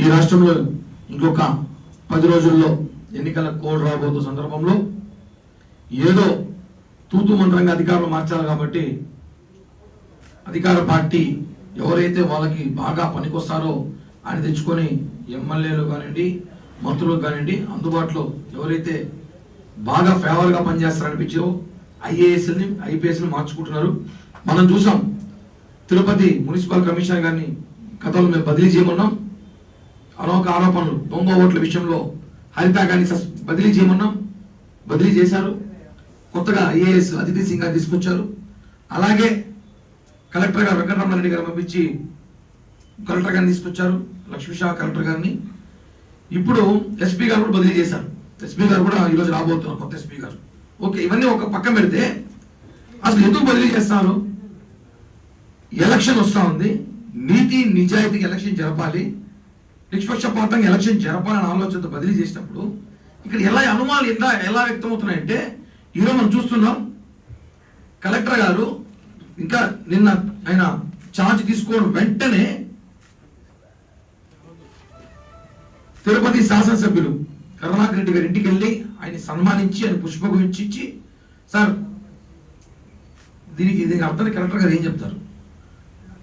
ఈ రాష్ట్రంలో ఇంకొక పది రోజుల్లో ఎన్నికల కోడ్ రాబోతున్న సందర్భంలో ఏదో తూతు మంత్రంగా అధికారులు మార్చాలి కాబట్టి అధికార పార్టీ ఎవరైతే వాళ్ళకి బాగా పనికొస్తారో ఆయన తెచ్చుకొని ఎమ్మెల్యేలు కానివ్వండి మంత్రులు కానివ్వండి అందుబాటులో ఎవరైతే బాగా ఫేవర్గా పనిచేస్తారనిపించారో ఐఏఎస్ని ఐపీఎస్ని మార్చుకుంటున్నారు. మనం చూసాం. తిరుపతి మున్సిపల్ కమిషనర్ గారిని గతంలో మేము బదిలీ చేయమన్నాం. అనేక ఆరోపణలు దొంగ ఓట్ల విషయంలో హరిత గారిని బదిలీ చేయమన్నాం. బదిలీ చేశారు. కొత్తగా ఐఏఎస్ అతిథి సింగ్ గారు తీసుకొచ్చారు. అలాగే కలెక్టర్ గారు వెంకటరమణరెడ్డి గారు పంపించి కలెక్టర్ గారిని తీసుకొచ్చారు లక్ష్మీ షా కలెక్టర్ గారిని. ఇప్పుడు ఎస్పీ గారు కూడా బదిలీ చేశారు. ఎస్పీ గారు కూడా ఈరోజు రాబోతున్నారు కొత్త ఎస్పీ గారు. ఓకే ఇవన్నీ ఒక పక్కన పెడితే అసలు ఎందుకు బదిలీ చేస్తారు? ఎలక్షన్ వస్తూ ఉంది. నీతి నిజాయితీ ఎలక్షన్ జరపాలి. నిష్పక్షపాతంగా ఎలక్షన్ జరపాలని ఆలోచనతో బదిలీ చేసినప్పుడు ఇక్కడ ఎలా అనుమానాలు ఎలా ఎలా వ్యక్తమవుతున్నాయంటే ఈరోజు మనం చూస్తున్నాం కలెక్టర్ గారు ఇంకా నిన్న ఆయన ఛార్జ్ తీసుకోవడం వెంటనే తిరుపతి శాసనసభ్యులు కరుణాకర్ రెడ్డి గారి ఇంటికి వెళ్ళి ఆయన సన్మానించి ఆయన పుష్పగురించి ఇచ్చి సార్ దీనికి దీనికి అర్థాన్ని కలెక్టర్ గారు ఏం చెప్తారు?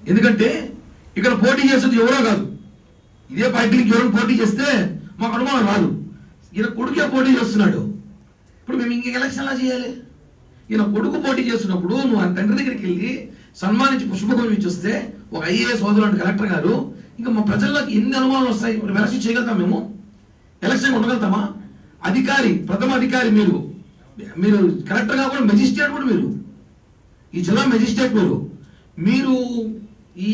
ఎందుకంటే ఇక్కడ పోటీ చేసేది ఎవరో కాదు. ఇదే పైకి ఎవరు పోటీ చేస్తే మాకు అనుమానం రాదు. ఈయన కొడుకే పోటీ చేస్తున్నాడు. ఇప్పుడు మేము ఇంక ఎలక్షన్ ఎలా చేయాలి? ఈయన కొడుకు పోటీ చేస్తున్నప్పుడు నువ్వు ఆ తండ్రి దగ్గరికి వెళ్ళి సన్మానించి పుష్పగం ఇచ్చి వస్తే ఒక ఐఏఎస్ సోదరుడు కలెక్టర్ గారు ఇంకా మా ప్రజల్లోకి ఎన్ని అనుమానాలు వస్తాయి? మరి ఎలక్షన్ చేయగలుగుతాం మేము? ఎలక్షన్ ఉండగలుగుతామా? అధికారి ప్రథమ అధికారి మీరు. మీరు కలెక్టర్గా కూడా మెజిస్ట్రేట్ కూడా మీరు. ఈ జిల్లా మెజిస్ట్రేట్ మీరు. మీరు ఈ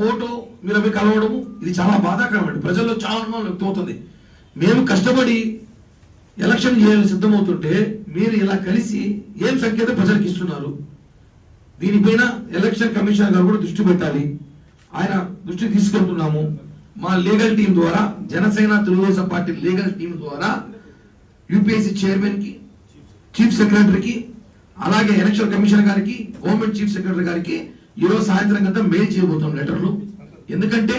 ఫోటో మీరు అవి కలవడము ఇది చాలా బాధాకరమండి ప్రజల్లో చాలా అనుమానం వ్యక్తమవుతుంది. మేము కష్టపడి ఎలక్షన్ చేయాలని సిద్ధమవుతుంటే మీరు ఇలా కలిసి ఏం సంకేతం ప్రజలకు ఇస్తున్నారు? దీనిపైన ఎలక్షన్ కమిషనర్ గారు కూడా దృష్టి పెట్టాలి. ఆయన దృష్టి తీసుకెళ్తున్నాము. మా లీగల్ టీం ద్వారా Janasena Telugu Desam party legal team ద్వారా యూపీఎస్సీ చైర్మన్కి చీఫ్ సెక్రటరీకి అలాగే ఎలక్షన్ కమిషనర్ గారికి గవర్నమెంట్ చీఫ్ సెక్రటరీ గారికి ఈరోజు సాయంత్రం కంతా మెయిల్ చేయబోతాం లెటర్లు. ఎందుకంటే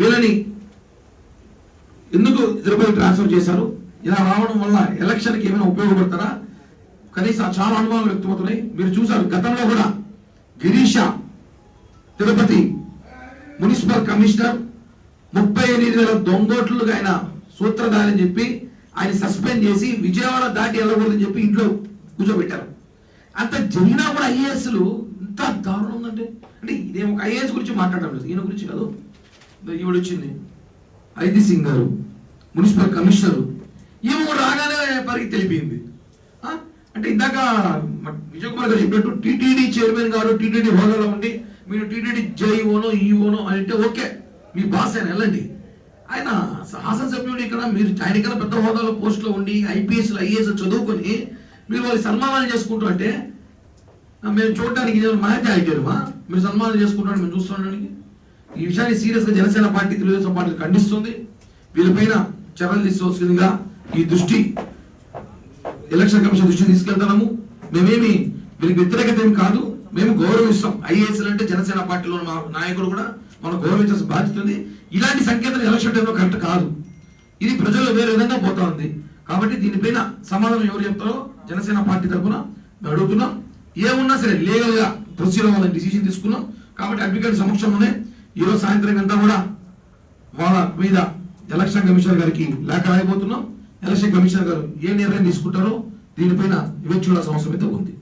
వీళ్ళని ఎందుకు తిరుపతి ట్రాన్స్ఫర్ చేశారు? ఇలా రావడం వల్ల ఎలక్షన్కి ఏమైనా ఉపయోగపడతారా? కనీసం చాలా అనుభవాలు వ్యక్తమవుతున్నాయి. మీరు చూసారు గతంలో కూడా గిరీష తిరుపతి మున్సిపల్ కమిషనర్ ముప్పై ఎనిమిది వేల దొంగోట్లుగా ఆయన సూత్రధారి అని చెప్పి ఆయన సస్పెండ్ చేసి విజయవాడ దాటి వెళ్ళకూడదని చెప్పి ఇంట్లో కూర్చోబెట్టారు. అంత జరిగినా కూడా ఐఏఎస్లు ఎంత దారుణం ఉందంటే? అంటే ఇదేం ఒక ఐఏఎస్ గురించి మాట్లాడడం లేదు. ఈయన గురించి కాదు. ఈవిడ వచ్చింది ఐది సింగ్ గారు మున్సిపల్ కమిషనర్. ఏమో రాగానే పరిగి తెలిపింది అంటే ఇందాక విజయ్ కుమార్ గారు చెప్పినట్టు టీటీడీ చైర్మన్ గారు టీటీడీ హోదాలో ఉండి మీరు టీటీడీ జైఓనో ఈఓనో అని అంటే ఓకే. మీ బాస్ ఆయన వెళ్ళండి. ఆయన శాసనసభ్యుడు ఇక్కడ మీరు ఆయన కన్నా పెద్ద హోదాలో పోస్టులో ఉండి ఐపీఎస్ ఐఏఎస్ చదువుకొని మీరు వాళ్ళు సన్మానాలు చేసుకుంటూ అంటే మేము చూడడానికి ఇది మహత్య అయిపోయారుమా మీరు సన్మానం చేసుకుంటాను మేము చూస్తుండడానికి ఈ విషయాన్ని సీరియస్గా జనసేన పార్టీ తెలుగుదేశం పార్టీ ఖండిస్తుంది. వీళ్ళపైన చర్యలు తీసుకోవాల్సిందిగా ఈ దృష్టి ఎలక్షన్ కమిషన్ దృష్టి తీసుకెళ్తున్నాము. మేమేమి వీళ్ళకి వ్యతిరేకత ఏమి కాదు. మేము గౌరవిస్తాం. ఐఏఎస్ఎల్ అంటే జనసేన పార్టీలో మా నాయకులు కూడా మనం గౌరవించాల్సిన బాధ్యత ఉంది. ఇలాంటి సంకేతం ఎలక్షన్ టైంలో కరెక్ట్ కాదు. ఇది ప్రజల్లో వేరే విధంగా పోతా ఉంది. కాబట్టి దీనిపైన సమాధానం ఎవరు చెప్తారో జనసేన పార్టీ తరఫున అడుగుతున్నాం. ఏమున్నా సరే లీగల్గా ప్రొసీడ్ అవ్వాలని డిసిషన్ తీసుకున్నాం. కాబట్టి అడ్వకేట్ సమక్షంలోనే ఈ రోజు సాయంత్రం అంతా కూడా వాళ్ళ మీద ఎలక్షన్ కమిషనర్ గారికి లేఖ రాయబోతున్నాం. ఎలక్షన్ కమిషనర్ గారు ఏ నిర్ణయం తీసుకుంటారో దీనిపైన ఇవ్వచ్చు అవసరం అయితే ఉంది.